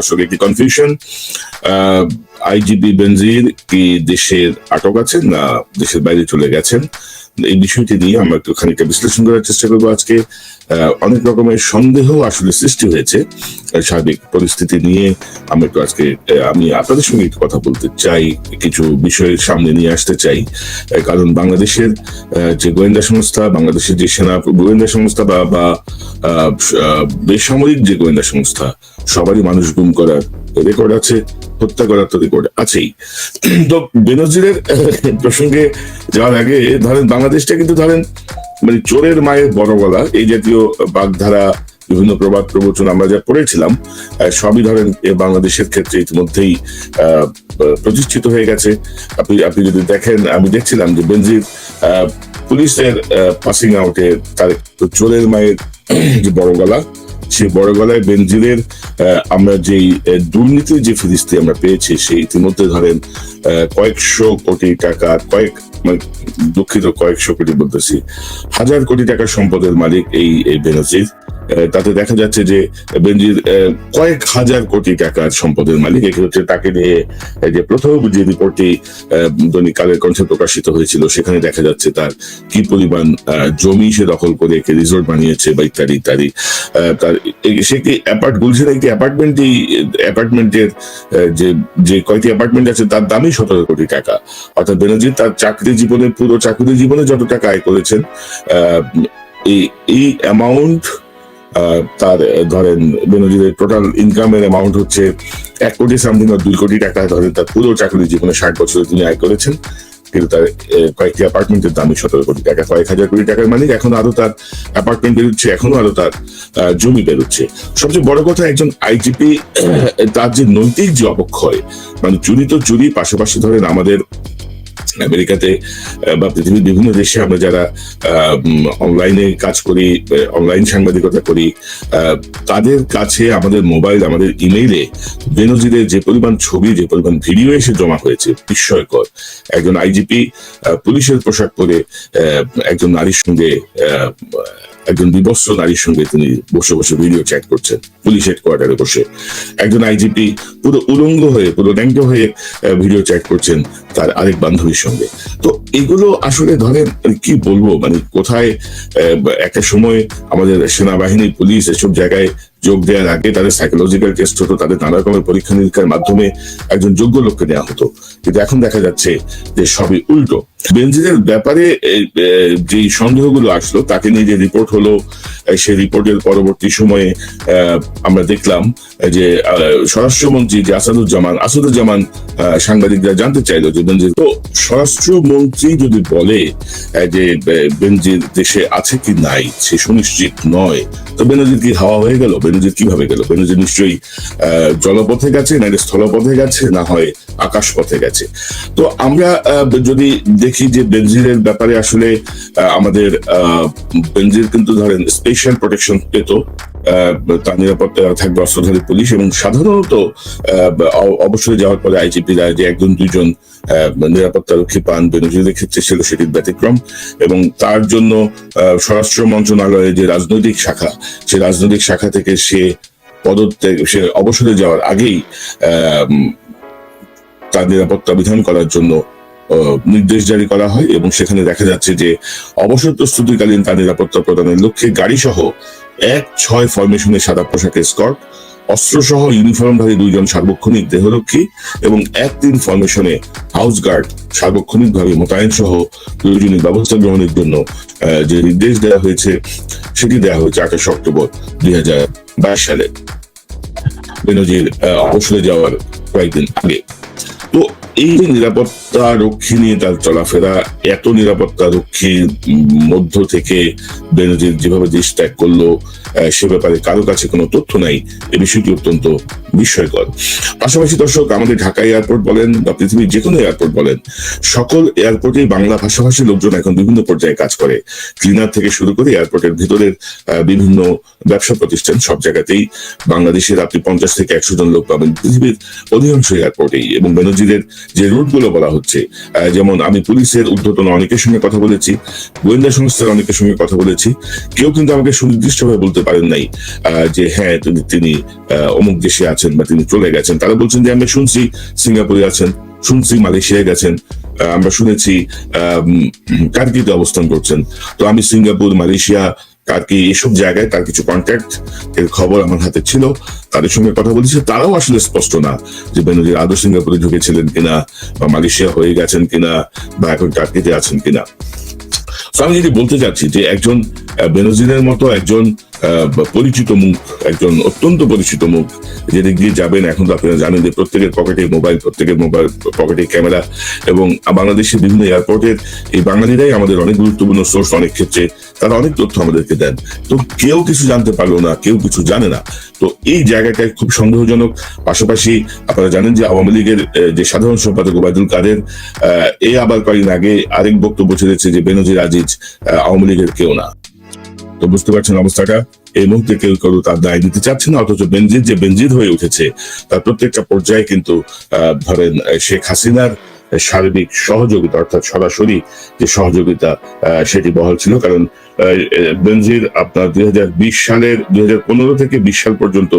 আসলে একটি confusion IGP বেনজির কি দেশের আটক আছেন না দেশের বাইরে চলে গেছেন? এই বিষয়টি নিয়ে আমরা একটু খানিকটা বিশ্লেষণ করার চেষ্টা করব আজকে। অনেক রকমের সন্দেহ আসলে সৃষ্টি হয়েছে। সার্বিক পরিস্থিতি নিয়ে আমরা একটু আজকে আমি আপনাদের সঙ্গে একটু কথা বলতে চাই, কিছু বিষয়ের সামনে নিয়ে আসতে চাই। কারণ বাংলাদেশের যে গোয়েন্দা সংস্থা, বাংলাদেশের যে সেনা, গোয়েন্দা সংস্থা বা বেসামরিক যে গোয়েন্দা সংস্থা, সবারই মানুষ গুম করার রেকর্ড আছে, হত্যা করার তো রেকর্ড আছেই। তো বেনজিরের, প্রসঙ্গে যাওয়ার আগে, ধরেন বাংলাদেশটা কিন্তু ধরেন মানে চোরের মায়ের বড় গলা, এই জাতীয় বাগধারা, বিভিন্ন প্রবাদ প্রবচন আমরা যা পড়েছিলাম সবই ধরেন বাংলাদেশের ক্ষেত্রে ইতিমধ্যেই প্রতিষ্ঠিত হয়ে গেছে। আপনি আপনি যদি দেখেন, আমি দেখছিলাম যে বেনজির পুলিশের পাসিং আউটে তার চোরের মায়ের যে বড় গলা সে বড় গলায় বেনজিরের আহ, আমরা যেই দুর্নীতির যে ফিরিস্তি আমরা পেয়েছি সেই ইতিমধ্যে ধরেন কয়েকশো কোটি টাকা কয়েক মানে দুঃখিত কয়েকশো কোটি বলতেছি হাজার কোটি টাকা সম্পদের মালিক এই বেনজির। তাতে দেখা যাচ্ছে যে বেনজির কয়েক হাজার কোটি টাকার সম্পদের মালিক এক্ষেত্রে তাকে নিয়ে যে প্রথম যে রিপোর্টটি দৈনিক কালের কণ্ঠে প্রকাশিত হয়েছিল, সেখানে দেখা যাচ্ছে তার কি পরিমাণ জমি সে দখল করে একে রিসোর্ট বানিয়েছে বা ইত্যাদি ইত্যাদি। তার সে কি অ্যাপার্ট গুলশানে একটি অ্যাপার্টমেন্টই অ্যাপার্টমেন্টের যে যে কয়টি অ্যাপার্টমেন্ট আছে, তার দামই সতেরো কোটি টাকা। অর্থাৎ বেনজির তার চাকরি জীবনে, পুরো চাকরি জীবনে যত টাকা আয় করেছেন এই এই অ্যামাউন্ট তার ধরেন বেনজিরের টোটাল ইনকামের অ্যামাউন্ট হচ্ছে এক কোটি সামথিং বা দুই কোটি টাকা। ধরেন, তার পুরো চাকরি জীবনে ষাট বছরে তিনি আয় করেছেন। কিন্তু তার কয়েকটি অ্যাপার্টমেন্টের দামই সতেরো কোটি টাকা। কয়েক হাজার কোটি টাকার মালিক এখন আরও তার অ্যাপার্টমেন্ট বেরোচ্ছে, এখনও আরও তার জমি বেরোচ্ছে। সবচেয়ে বড় কথা, একজন আইজিপি তার যে নৈতিক যে অবক্ষয় মানে চুরি তো চুরি, পাশাপাশি ধরেন আমাদের আমেরিকাতে বা পৃথিবীর বিভিন্ন দেশে আমরা যারা অনলাইনে কাজ করি অনলাইন সাংবাদিকতা করি তাদের কাছে আমাদের মোবাইল আমাদের ইমেইলে বেনজিরের যে পরিমাণ ছবি, যে পরিমাণ ভিডিও এসে জমা হয়েছে, বিস্ময়কর। একজন আইজিপি পুলিশের পোশাক পরে একজন নারীর সঙ্গে একজন বিবস্ত্র নারীর সঙ্গে তিনি বসে বসে ভিডিও চ্যাট করছেন পুলিশ হেডকোয়ার্টারে বসে। একজন আইজিপি পুরো উলঙ্গ হয়ে, পুরো ন্যাংটো হয়ে ভিডিও চ্যাট করছেন তার আরেক বান্ধবীর সঙ্গে। তো এগুলো আসলে ধরেন কি বলব মানে কোথায় একটা সময় আমাদের সেনাবাহিনী পুলিশ এসব জায়গায় যোগ দেওয়ার আগে তাদের সাইকোলজিক্যাল টেস্ট হতো, তাদের নানা রকমের পরীক্ষা নিরীক্ষার মাধ্যমে একজন যোগ্য লোককে নেওয়া হতো। কিন্তু এখন দেখা যাচ্ছে যে সবই উল্টো। বেনজিরের ব্যাপারে যে সন্দেহগুলো আসলো, তাকে নিয়ে যে রিপোর্ট হলো সেই রিপোর্টের পরবর্তী সময়ে আমরা দেখলাম যে স্বরাষ্ট্রমন্ত্রী যে আসাদুজ্জামান আসাদুজ্জামান সাংবাদিকরা জানতে চাইলো যে বেনজির তো স্বরাষ্ট্রমন্ত্রী যদি বলে যে বেনজির দেশে আছে কি নাই, সে সুনিশ্চিত নয়, তো বেনজির কি হাওয়া হয়ে গেল? বেনজির কীভাবে গেল? বেনজির নিশ্চয়ই জলপথে গেছে না স্থলপথে গেছে, না হয় আকাশ পথে গেছে? তো আমরা যদি দেখি যে বেনজিরের ব্যাপারে আসলে আমাদের বেনজির কিন্তু ধরেন স্পেশাল প্রোটেকশন পেত তার নিরাপত্তা থাকবে অস্ত্রধারী পুলিশ এবং সাধারণত অবসরে যাওয়ার পরে আইজিপিরা যে একজন দুজন নিরাপত্তা রক্ষী পান বেনজিরের ক্ষেত্রে ছিল সেটির ব্যতিক্রম এবং তার জন্য স্বরাষ্ট্র মন্ত্রণালয়ের যে রাজনৈতিক শাখা সে রাজনৈতিক শাখা থেকে সে পদত্যাগ, সে অবসরে যাওয়ার আগেই তার নিরাপত্তা বিধান করার জন্য নির্দেশ জারি করা হয় এবং সেখানে দেখা যাচ্ছে যে অবসর প্রস্তুতিকালীন তার নিরাপত্তা প্রদানের লক্ষ্যে গাড়ি সহ এক ছয় ফরমেশনের সাদা পোশাকের স্কট অস্ত্র সহ ইউনিফর্মধারী দুইজন সার্বক্ষণিক দেহরক্ষী এবং এক তিন ফরমেশনে হাউস গার্ড সার্বক্ষণিকভাবে মোতায়েন সহ প্রয়োজনীয় ব্যবস্থা গ্রহণের জন্য যে নির্দেশ দেওয়া হয়েছে সেটি দেওয়া হয়েছে আঠাশ অক্টোবর দুই হাজার বাইশ সালে। বেনজির অবসরে যাওয়ার কয়েকদিন আগে। তো এই নিরাপত্তা রক্ষী নিয়ে তার চলাফেরা, এত নিরাপত্তা রক্ষীর মধ্য থেকে বেনজির যেভাবে দেশ ত্যাগ করল সে ব্যাপারে কারও কাছে কোনো তথ্য নাই এই বিষয়টি অত্যন্ত বিস্ময়কর। পাশাপাশি দর্শক, আমাদের ঢাকা এয়ারপোর্ট বলেন বা পৃথিবীর যে কোনো এয়ারপোর্ট বলেন, সকল এয়ারপোর্টে বাংলা ভাষাভাষী লোকজন এখন বিভিন্ন পর্যায়ে কাজ করে। ক্লিনার থেকে শুরু করে এয়ারপোর্টের ভিতরের বিভিন্ন ব্যবসা প্রতিষ্ঠান সব জায়গাতেই বাংলাদেশের আপনি পঞ্চাশ থেকে একশো জন লোক পাবেন পৃথিবীর অধিকাংশ এয়ারপোর্টেই এবং বেনজিরের যে রুটগুলো বলা হচ্ছে যেমন আমি পুলিশের ঊর্ধ্বতন অনেকের সঙ্গে কথা বলেছি, গোয়েন্দা সংস্থার অনেকের সঙ্গে কথা বলেছি, কেউ কিন্তু আমাকে সুনির্দিষ্টভাবে বলতে পারেন নাই যে হ্যাঁ তিনি তিনি অমুক দেশে আছেন বা তিনি চলে গেছেন। তারা বলছেন যে, আমরা শুনছি সিঙ্গাপুরে আছেন, শুনছি মালয়েশিয়ায় গেছেন আমরা শুনেছি কার্কিতে অবস্থান করছেন। তো আমি সিঙ্গাপুর, মালয়েশিয়া কার্কি এসব জায়গায় তার কিছু কন্ট্যাক্ট এর খবর আমার হাতে ছিল তাদের সঙ্গে কথা বলেছি তারাও আসলে স্পষ্ট না যে বেনজির আদৌ সিঙ্গাপুরে ঢুকেছিলেন কিনা বা মালয়েশিয়া হয়ে গেছেন কিনা বা এখন টার্কিতে আছেন কিনা। আমি যদি বলতে চাচ্ছি যে একজন আহ, বেনজিরের মতো একজন পরিচিত মুখ একজন অত্যন্ত পরিচিত মুখ যেদিক দিয়ে যাবেন এখন তো আপনারা জানেন যে প্রত্যেকের পকেটে মোবাইল প্রত্যেকের মোবাইল পকেটে ক্যামেরা এবং বাংলাদেশের বিভিন্ন এয়ারপোর্টের এই বাঙালিরাই আমাদের অনেক গুরুত্বপূর্ণ সোর্স অনেক ক্ষেত্রে তারা অনেক তথ্য আমাদেরকে দেন। তো কেউ কিছু জানতে পারল না, কেউ কিছু জানে না। তো এই জায়গাটায় খুব সন্দেহজনক। পাশাপাশি আপনারা জানেন যে আওয়ামী লীগের যে সাধারণ সম্পাদক ওবায়দুল কাদের এই আবার কয়েকদিন আগে আরেক বক্তব্য ছেড়েছে যে বেনজির আজিজ আওয়ামী লীগের কেউ না। তো বুঝতে পারছেন অবস্থাটা? এই মুহূর্তে কেউ কেউ তার দায় দিতে চাচ্ছে না, অথচ বেনজির যে বেনজির হয়ে উঠেছে, তার প্রত্যেকটা পর্যায়ে কিন্তু ধরেন শেখ হাসিনার সার্বিক সহযোগিতা, অর্থাৎ সরাসরি যে সহযোগিতা সেটি বহাল ছিল। কারণ বেনজির আপনার দুই হাজার বিশ সালের, দুই হাজার পনেরো থেকে বিশ সাল পর্যন্ত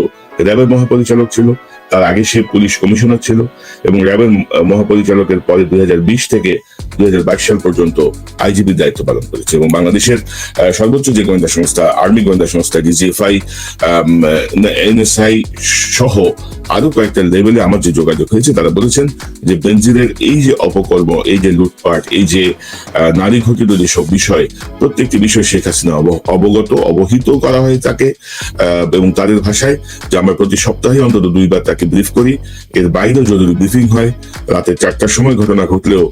র্যাবের মহাপরিচালক ছিল। তার আগে সে পুলিশ কমিশনার ছিল এবং র্যাবের মহাপরিচালকের পরে দুই হাজার বিশ থেকে দুই সাল পর্যন্ত আইজিবি দায়িত্ব পালন করেছে এবং বাংলাদেশের সর্বোচ্চ যে গোয়েন্দা সংস্থা, আর্মি গোয়েন্দা সংস্থা, ডিজিএফআই এনএসআই সহ আরও কয়েকটা লেভেলে আমার যে যোগাযোগ হয়েছে, তারা বলেছেন যে বেনজিরের এই যে অপকর্ম, এই যে লুটপাট, এই যে নারী ঘটিত যেসব বিষয়, প্রত্যেকটি বিষয় শেখ হাসিনা অবগত, অবহিত করা হয় তাকে এবং তাদের ভাষায় যে আমরা প্রতি সপ্তাহে অন্তত দুইবার তাকে ব্রিফ করি। এর বাইরেও জরুরি ব্রিফিং হয়, রাতে চারটার সময় ঘটনা ঘটলেও,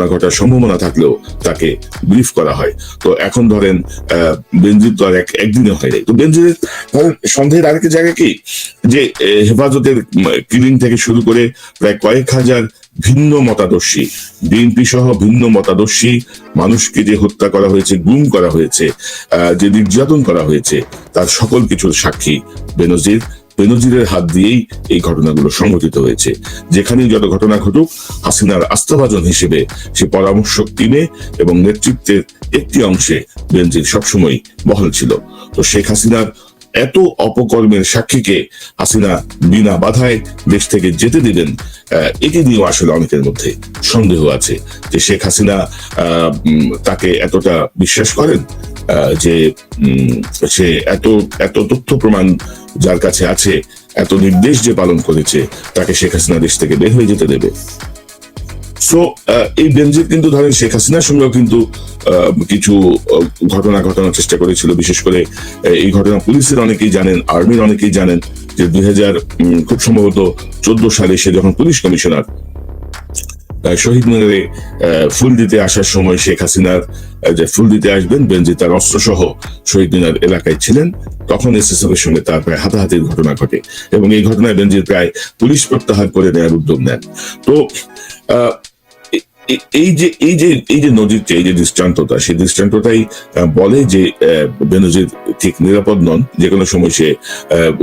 বা ঘটনা ঘটার সম্ভাবনা থাকলেও তাকে ব্রিফ করা হয়। তো এখন ধরেন বেনজির তো আর এক একদিনে হয় নাই। তো বেনজিরের ধরেন, সন্দেহের আরেকটা জায়গা কি? যে হেফাজতের কিলিং থেকে শুরু করে প্রায় কয়েক হাজার ভিন্ন মতাদর্শী, বিএনপি সহ ভিন্ন মতাদর্শী মানুষকে যে হত্যা করা হয়েছে, গুম করা হয়েছে যে নির্যাতন করা হয়েছে, তার সকল কিছুর সাক্ষী বেনজির। বেনজিরের হাত দিয়েই এই ঘটনাগুলো সংঘটিত হয়েছে। যেখানেই যত ঘটনা ঘটুক, হাসিনার আস্থাভাজন হিসেবে সে পরামর্শক টিমে এবং নেতৃত্বের একটি অংশে বেনজির সবসময় বহাল ছিল। তো শেখ হাসিনার এত অপকর্মের সাক্ষীকে হাসিনা বিনা বাধায় দেশ থেকে যেতে দিলেন এটি নিয়েও আসলে অনেকের মধ্যে সন্দেহ আছে যে শেখ হাসিনা তাকে এতটা বিশ্বাস করেন যে সে এত এত তথ্য প্রমাণ যার কাছে আছে এত নির্দেশ যে পালন করেছে, তাকে শেখ হাসিনা দেশ থেকে বের হয়ে যেতে দেবে। সো এই বেঞ্জিত কিন্তু ধরেন শেখ হাসিনার সঙ্গেও কিন্তু কিছু ঘটনা ঘটানোর চেষ্টা করেছিল। বিশেষ করে এই ঘটনা পুলিশের অনেকেই জানেন, আর্মির অনেকেই জানেন যে দুই হাজার খুব সম্ভবত চোদ্দ সালে সে যখন পুলিশ কমিশনার শহীদ মিনারে ফুল দিতে আসার সময় শেখ হাসিনার যে ফুল দিতে আসবেন, বেনজি তার অস্ত্রসহ শহীদ মিনার এলাকায় ছিলেন। তখন এসএসএফ এর সঙ্গে তার প্রায় হাতাহাতির ঘটনা ঘটে এবং এই ঘটনায় বেনজির প্রায় পুলিশ প্রত্যাহার করে নেওয়ার উদ্যোগ নেন। তো এই যে এই যে এই যে নদীরটা এই যে দৃষ্টান্ততা সেই দৃষ্টান্তটাই বলে যে বেনজির ঠিক নিরাপদ নন, যে কোনো সময় সে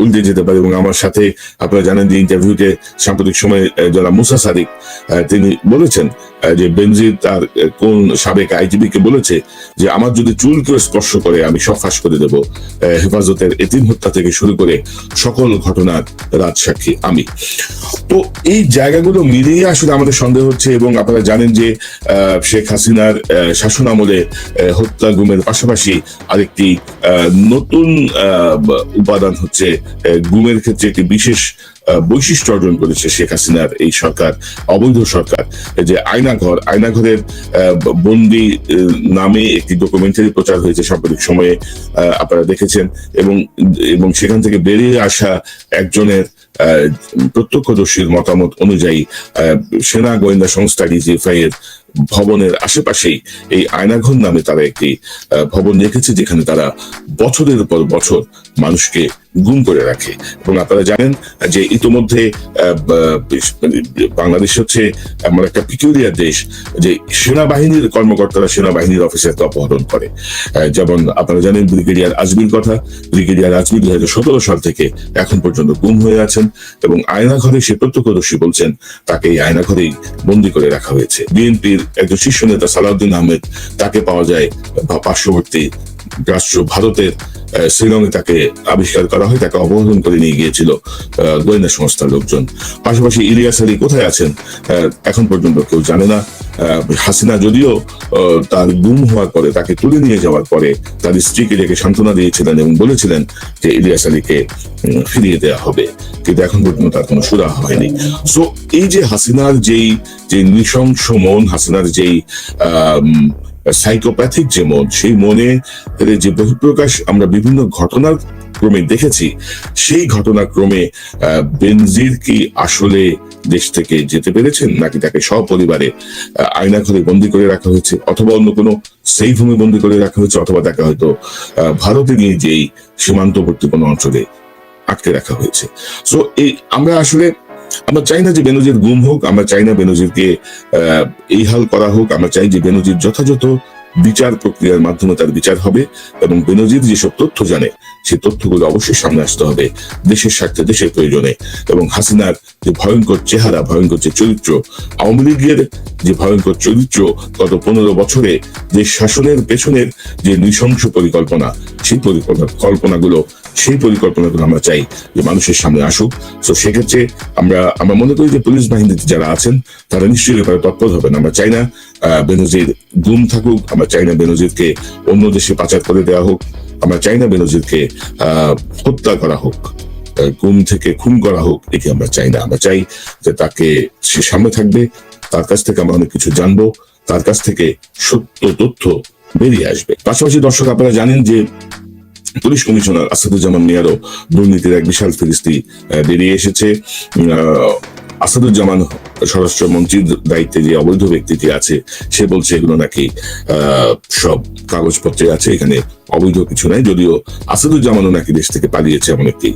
উল্টে যেতে পারে। এবং আমার সাথে আপনারা জানেন যে ইন্টারভিউতে সাম্প্রতিক সময়ে যারা মুসা সাদিক তিনি বলেছেন যে বেনজির তার কোন সাবেক আইজিবি কে বলেছে যে, আমার যদি চুল কেউ স্পর্শ করে, আমি সব ফাঁস করে দেব। হেফাজতের এতিম হত্যা থেকে শুরু করে সকল ঘটনার রাজসাক্ষী আমি। তো এই জায়গাগুলো মিলিয়ে আসলে আমাদের সন্দেহ হচ্ছে এবং আপনারা জানেন যে শেখ হাসিনার শাসন আমলে হত্যা গুমের পাশাপাশি আরেকটি নতুন উপাদান হচ্ছে গুমের ক্ষেত্রে একটি বিশেষ বৈশিষ্ট্য অর্জন করেছে শেখ হাসিনার এই সরকার, অবৈধ সরকার। যে আয়নাঘর, আয়নাঘরের বন্দি নামে একটি ডকুমেন্টারি প্রচার হয়েছে সাম্প্রতিক সময়ে আপনারা দেখেছেন এবং এবং সেখান থেকে বেরিয়ে আসা একজনের প্রত্যক্ষদর্শীর মতামত অনুযায়ী সেনা গোয়েন্দা সংস্থা ডিজিএফআই এর ভবনের আশেপাশেই এই আয়নাঘর নামে তারা একটি ভবন রেখেছে যেখানে তারা বছরের পর বছর মানুষকে গুম করে রাখে। এবং আপনারা জানেন যে ইতোমধ্যে মানে বাংলাদেশ হচ্ছে এমন একটা পিকুলিয়ার দেশ যে সেনাবাহিনীর কর্মকর্তারা সেনাবাহিনীর অফিসারকে অপহরণ করে। যেমন আপনারা জানেন ব্রিগেডিয়ার আজমির কথা। ব্রিগেডিয়ার আজমির দুই সতেরো সাল থেকে এখন পর্যন্ত গুম হয়ে আছেন এবং আয়নাঘরে সে প্রত্যক্ষদর্শী বলছেন, তাকে এই আয়নাঘরেই বন্দি করে রাখা হয়েছে। বিএনপির একজন শীর্ষ নেতা সালাউদ্দিন আহমেদ, তাকে পাওয়া যায় পার্শ্ববর্তী রাষ্ট্র ভারতের আহ, শিলংয়ে তাকে আবিষ্কার করা হয় তাকে অপহরণ করে নিয়ে গিয়েছিল গোয়েন্দা সংস্থার লোকজন। পাশাপাশি ইলিয়াস আলী কোথায় আছেন এখন পর্যন্ত কেউ জানে না। হাসিনা যদিও তার গুম হওয়ার পরে তাকে তুলে নিয়ে যাওয়ার পরে তার স্ত্রীকে ডেকে সান্ত্বনা দিয়েছিলেন এবং বলেছিলেন যে ইলিয়াস আলীকে ফিরিয়ে দেওয়া হবে। কিন্তু এখন পর্যন্ত তার কোনো সুরা হয়নি। সো এই যে হাসিনার যেই যে নৃশংস মন হাসিনার যেই সাইকোপ্যাথিক যে মন, সেই মনে যে বহিঃপ্রকাশ, আমরা বিভিন্ন ঘটনার ক্রমে দেখেছি। সেই ঘটনাক্রমে বেনজির কি আসলে দেশ থেকে যেতে পেরেছেন, নাকি তাকে সপরিবারে আয়নাঘরে বন্দি করে রাখা হয়েছে, অথবা অন্য কোনো সেই ভূমি বন্দি করে রাখা হয়েছে, অথবা তাকে হয়তো ভারতে নিয়ে যেই সীমান্তবর্তী কোনো অঞ্চলে আটকে রাখা হয়েছে। সো এই, আমরা আসলে আমরা চাই না যে বেনজির গুম হোক, আমরা চাই না বেনজিরকে এই হাল করা হোক, আমরা চাই যে বেনজির যথাযথ বিচার প্রক্রিয়ার মাধ্যমে তার বিচার হবে এবং বেনজির যেসব তথ্য জানে, সেই তথ্যগুলো অবশ্যই সামনে আসতে হবে। দেশের স্বার্থে, দেশের প্রয়োজনে। এবং হাসিনার যে ভয়ঙ্কর চেহারা, ভয়ঙ্কর যে চরিত্র, আওয়ামী লীগের যে ভয়ঙ্কর চরিত্র গত পনেরো বছরে, যে শাসনের পেছনের যে নৃশংস পরিকল্পনা, সেই পরিকল্পনা, কল্পনাগুলো, সেই পরিকল্পনাগুলো আমরা চাই যে মানুষের সামনে আসুক। তো সেক্ষেত্রে আমরা আমরা মনে করি যে পুলিশ বাহিনীতে যারা আছেন, তারা নিশ্চয়ই ব্যাপারে তৎপর হবেন। আমরা চাই না বেনজির গুম থাকুক, আমরা চাই না বেনজিরকে অন্য দেশে পাচার করে দেওয়া হোক, আমরা চাই না বেনজিরকে হত্যা করা হোক গুম থেকে খুন করা হোক এটি আমরা চাই না। আমরা চাই যে তাকে সে সামনে থাকবে, তার কাছ থেকে আমরা অনেক কিছু জানব, তার কাছ থেকে সত্য তথ্য বেরিয়ে আসবে। পাশাপাশি দর্শক, আপনারা জানেন যে পুলিশ কমিশনার আসাদুজ্জামান মিয়ারও দুর্নীতির এক বিশাল ফিরিস্তি বেরিয়ে এসেছে। আসাদুজ্জামান স্বরাষ্ট্রমন্ত্রীর দায়িত্বে যে অবৈধ ব্যক্তিটি আছে, সে বলছে এগুলো নাকি সব কাগজপত্রে আছে, এখানে অবৈধ কিছু নাই, যদিও আসাদুজ্জামানও নাকি দেশ থেকে পালিয়েছে এমন একটি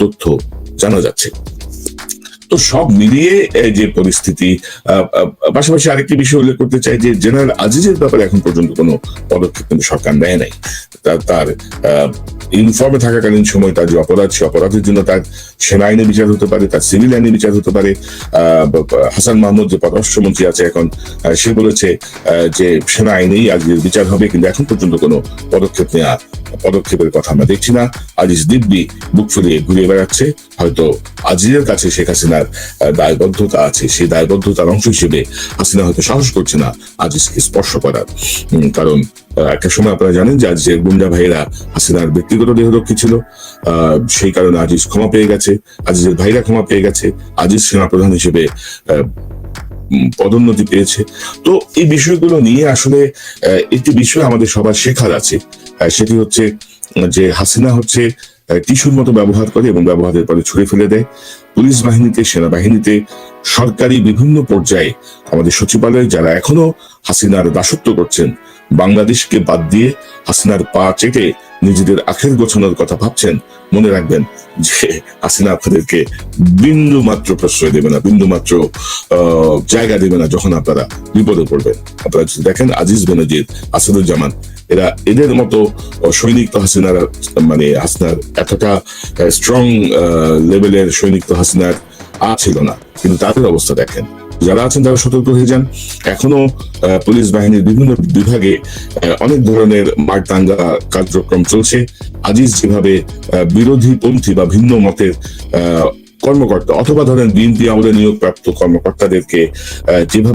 তথ্য জানা যাচ্ছে। তো সব মিলিয়ে যে পরিস্থিতি পাশাপাশি আরেকটি বিষয় উল্লেখ করতে চাই যে জেনারেল আজিজের ব্যাপারে এখন পর্যন্ত কোনো পদক্ষেপ কিন্তু সরকার নেয় নাই। তার ইউনিফর্মে থাকাকালীন সময় তার যে অপরাধ, সে অপরাধের জন্য তার সেনা আইনে বিচার হতে পারে, তার সিভিল আইনে বিচার হতে পারে। হাসান মাহমুদ যে পররাষ্ট্রমন্ত্রী আছে এখন সে বলেছে যে সেনা আইনেই আজকের বিচার হবে, কিন্তু এখন পর্যন্ত কোনো পদক্ষেপ নেওয়া পদক্ষেপের কথা আমরা দেখছি না। আজিজ দিব্যি বুক ফুলিয়ে ঘুরিয়ে বেড়াচ্ছে। হয়তো আজিজের কাছে শেখ হাসিনার আহ, দায়বদ্ধতা আছে। সেই দায়বদ্ধতার অংশ হিসেবে হাসিনা হয়তো সাহস করছে না আজিজকে স্পর্শ করার। কারণ একটা সময় আপনারা জানেন যে আজিজের গুন্ডা ভাইরা হাসিনার ব্যক্তিগত দেহরক্ষী ছিল। সেই কারণে আজিজ ক্ষমা পেয়ে গেছে। আজিজের ভাইরা ক্ষমা পেয়ে গেছে। আজিজ সেনাপ্রধান হিসেবে পদোন্নতি পেয়েছে। তো এই বিষয়গুলো নিয়ে আসলে একটি বিষয় আমাদের সবার শেখার আছে। সেটি হচ্ছে যে হাসিনা হচ্ছে টিস্যুর মতো ব্যবহার করে এবং ব্যবহারের পরে ছুঁড়ে ফেলে দেয়। পুলিশ বাহিনীতে, সেনাবাহিনীতে, সরকারি বিভিন্ন পর্যায়ে আমাদের সচিবালয়ে যারা এখনও হাসিনার দাসত্ব করছেন, বাংলাদেশকে বাদ দিয়ে হাসিনার পা চেটে নিজেদের আখের গোছানোর কথা ভাবছেন, মনে রাখবেন যে হাসিনা আপনাদেরকে বিন্দু মাত্র প্রশ্রয় দেবে না বিন্দু মাত্র জায়গা দেবে না যখন আপনারা বিপদে পড়বেন। আপনারা যদি দেখেন আজিজ বেনজির, আসাদুজ্জামান এরা এদের মতো সৈনিক তো হাসিনার মানে হাসিনার এতটা স্ট্রং লেভেলের সৈনিক তো হাসিনার আ ছিল না। কিন্তু তাদের অবস্থা দেখেন। যারা আছেন তারা সতর্ক হয়ে যান। এখনও পুলিশ বাহিনীর বিভিন্ন বিভাগে অনেক ধরনের মারদাঙ্গা কার্যক্রম চলছে। আজিজ যেভাবে বিরোধী পন্থী বা ভিন্ন মতের কর্মকর্তা অথবা ধরেন বিএনপি আমাদের নিয়োগপ্রাপ্ত কর্মকর্তাদেরকে যেভাবে